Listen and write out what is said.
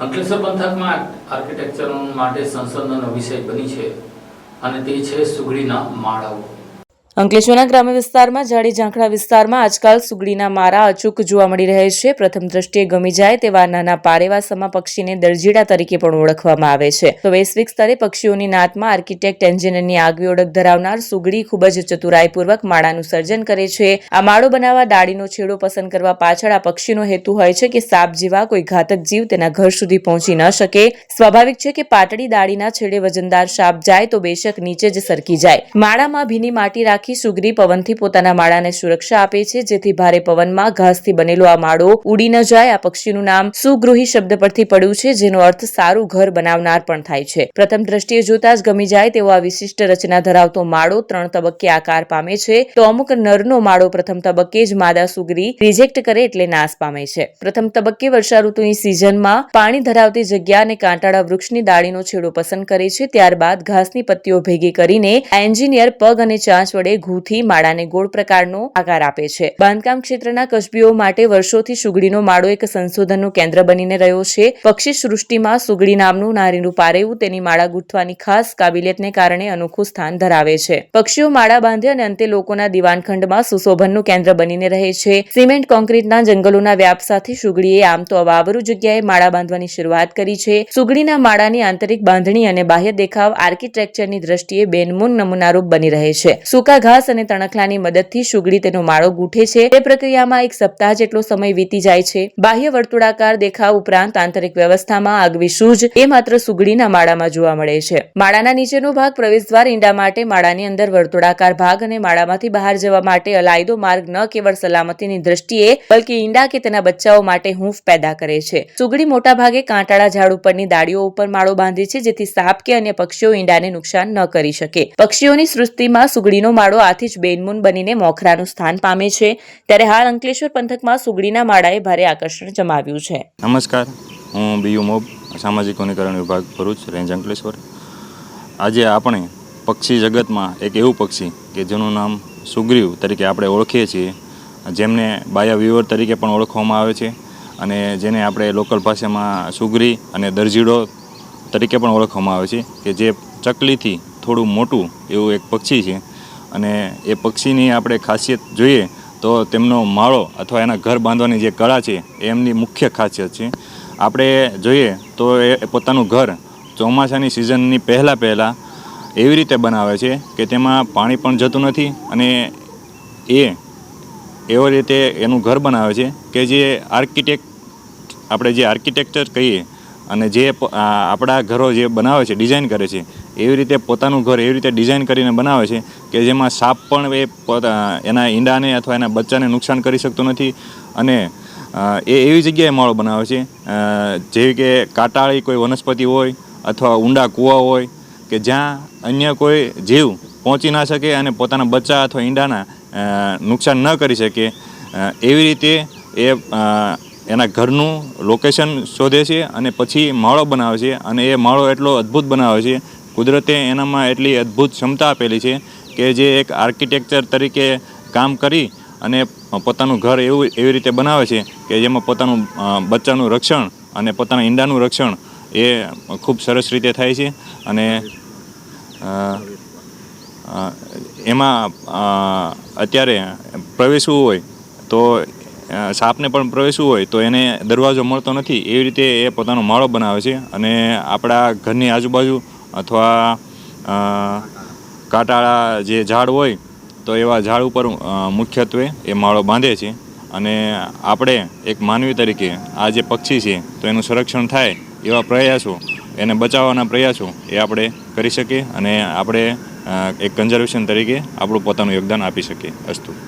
અંકલેશ્વર પંથકમાં આર્કિટેક્ચર માટે સંશોધનનો વિષય બની છે અને તે છે સુગડીના માળાઓ. અંકલેશ્વરના ગ્રામ્ય વિસ્તારમાં, જાડી ઝાંખરા વિસ્તારમાં આજકાલ સુગડીના મારા અચૂક જોવા મળી રહે છે. પ્રથમ દ્રષ્ટિએ ગમી જાય તેવા નાના પારેવા પક્ષીને દરજીડા તરીકે પણ ઓળખવામાં આવે છે. તો વૈશ્વિક સ્તરે પક્ષીઓની નાતમાં આર્કિટેક્ટ એન્જિનિયરની આગવી ઓળખ ધરાવનાર સુગડી ખૂબ જ ચતુરાઈપૂર્વક માળાનું સર્જન કરે છે. આ માળો બનાવવા ડાળીનો છેડો પસંદ કરવા પાછળ આ પક્ષીનો હેતુ હોય છે કે સાપ જેવા કોઈ ઘાતક જીવ તેના ઘર સુધી પહોંચી ન શકે. સ્વાભાવિક છે કે પાતળી દાળીના છેડે વજનદાર સાપ જાય તો બેશક નીચે જ સરકી જાય. માળામાં ભીની માટી રાખી સુગરી પવનથી પોતાના માળાને સુરક્ષા આપે છે, જેથી ભારે પવનમાં ઘાસથી બનેલો આ માળો ઉડી ન જાય. આ પક્ષીનું નામ સુગૃહી શબ્દ પરથી પડ્યું છે, જેનો અર્થ સારું ઘર બનાવનાર પણ થાય છે. પ્રથમ દ્રષ્ટિએ જોતા જ ગમી જાય તેવો આ વિશિષ્ટ રચના ધરાવતો માળો ત્રણ તબક્કે આકાર પામે છે. તો અમુક નરનો માળો પ્રથમ તબક્કે જ માદા સુગરી રિજેક્ટ કરે એટલે નાશ પામે છે. પ્રથમ તબક્કે વર્ષા ઋતુની સિઝનમાં પાણી ધરાવતી જગ્યા અને કાંટાળા વૃક્ષની દાળીનો છેડો પસંદ કરે છે. ત્યારબાદ ઘાસની પત્તીઓ ભેગી કરીને એન્જિનિયર પગ અને ચાંચ વડે ઘૂથી માળાને ગોળ પ્રકારનો આકાર આપે છે. બાંધકામ ક્ષેત્રના કસબીઓ માટે વર્ષોથી સુગડીનો માળો એક સંશોધનનું કેન્દ્ર બનીને રહ્યો છે. પક્ષી સૃષ્ટિમાં સુગડી નામનું નારીનું પારેવું તેની માળા ગૂંથવાની ખાસ કાબિલિયતને કારણે અનોખું સ્થાન ધરાવે છે. પક્ષીઓ માળા બાંધે અને અંતે લોકોના દિવાનખંડમાં સુશોભનનું કેન્દ્ર બનીને રહે છે. સિમેન્ટ કોન્ક્રીટના જંગલોના વ્યાપ સાથે સુગડીએ આમ તો અવાવરૂ જગ્યાએ માળા બાંધવાની શરૂઆત કરી છે. સુગડીના માળાની આંતરિક બાંધણી અને બાહ્ય દેખાવ આર્કિટેક્ચરની દ્રષ્ટિએ બેનમૂન નમૂનારૂપ બની રહે છે. સૂકા ઘાસ અને તણખલાની મદદથી સુગડી તેનો માળો ગૂંઠે છે. તે પ્રક્રિયામાં એક સપ્તાહ જેટલો સમય વીતી જાય છે. બાહ્ય વર્તુળાકાર દેખાવ ઉપરાંત આંતરિક વ્યવસ્થામાં આગવી સૂઝ એ માત્ર સુગડીના માળામાં જોવા મળે છે. માળાના નીચેનો ભાગ પ્રવેશદ્વાર ઈંડા માટે, માળાની અંદર વર્તુળાકાર ભાગ અને માળામાંથી બહાર જવા માટે અલાયદો માર્ગ ન કેવળ સલામતીની દ્રષ્ટિએ, બલ્કિ ઈંડા કે તેના બચ્ચાઓ માટે હૂંફ પેદા કરે છે. સુગડી મોટાભાગે કાંટાળા ઝાડ ઉપરની દાળીઓ ઉપર માળો બાંધે છે, જેથી સાપ કે અન્ય પક્ષીઓ ઈંડાને નુકસાન ન કરી શકે. પક્ષીઓની સૃષ્ટિમાં સુગડીનો માળો આથી જ બેનમૂન બનીને મોખરાનું સ્થાન પામે છે. ત્યારે હાલ અંકલેશ્વર પંથકમાં સુગડીના માળાએ ભારે આકર્ષણ જમાવ્યું છે. નમસ્કાર. હું બીયુ મોબ, સામાજિક વનીકરણ વિભાગ ભરૂચ, રેન્જ અંકલેશ્વર. આજે આપણે પક્ષી જગતમાં એક એવું પક્ષી કે જેનું નામ સુગ્રીવ તરીકે આપણે ઓળખીએ છીએ, જેમને બાયા વિવર તરીકે પણ ઓળખવામાં આવે છે અને જેને આપણે લોકલ ભાષામાં સુગરી અને દરજીડો તરીકે પણ ઓળખવામાં આવે છે કે જે ચકલીથી થોડું મોટું એવું એક પક્ષી છે. અને એ પક્ષીની આપણે ખાસિયત જોઈએ તો તેમનો માળો અથવા એના ઘર બાંધવાની જે કળા છે, એ એમની મુખ્ય ખાસિયત છે. આપણે જોઈએ તો એ પોતાનું ઘર ચોમાસાની સિઝનની પહેલાં પહેલાં એવી રીતે બનાવે છે કે તેમાં પાણી પણ જતું નથી અને એ એવી રીતે એનું ઘર બનાવે છે કે જે આર્કિટેક્ટ આપણે જે આર્કિટેક્ચર કહીએ અને જે આપણા ઘરો જે બનાવે છે ડિઝાઇન કરે છે, એવી રીતે પોતાનું ઘર એવી રીતે ડિઝાઇન કરીને બનાવે છે કે જેમાં સાપ પણ એ એના ઈંડાને અથવા એના બચ્ચાને નુકસાન કરી શકતો નથી અને એ એવી જગ્યાએ માળો બનાવે છે જેવી કે કાંટાળી કોઈ વનસ્પતિ હોય અથવા ઊંડા કૂવા હોય કે જ્યાં અન્ય કોઈ જીવ પહોંચી ના શકે અને પોતાના બચ્ચા અથવા ઈંડાના નુકસાન ન કરી શકે એવી રીતે એ એના ઘરનું લોકેશન શોધે છે અને પછી માળો બનાવે છે અને એ માળો એટલો અદ્ભુત બનાવે છે. કુદરતે એનામાં એટલી અદ્ભુત ક્ષમતા આપેલી છે કે જે એક આર્કિટેક્ચર તરીકે કામ કરી અને પોતાનું ઘર એવું, એવી રીતે બનાવે છે કે જેમાં પોતાનું બચ્ચાનું રક્ષણ અને પોતાના ઈંડાનું રક્ષણ એ ખૂબ સરસ રીતે થાય છે. અને એમાં અત્યારે પ્રવેશવું હોય તો સાપને પણ પ્રવેશવું હોય તો એને દરવાજો મળતો નથી. એવી રીતે એ પોતાનો માળો બનાવે છે અને આપણા ઘરની આજુબાજુ અથવા કાંટાળા જે ઝાડ હોય તો એવા ઝાડ ઉપર મુખ્યત્વે એ માળો બાંધે છે. અને આપણે એક માનવી તરીકે આ જે પક્ષી છે તો એનું સંરક્ષણ થાય એવા પ્રયાસો, એને બચાવવાના પ્રયાસો એ આપણે કરી શકીએ અને આપણે એક કન્ઝર્વેશન તરીકે આપણું પોતાનું યોગદાન આપી શકીએ. અસ્તુ.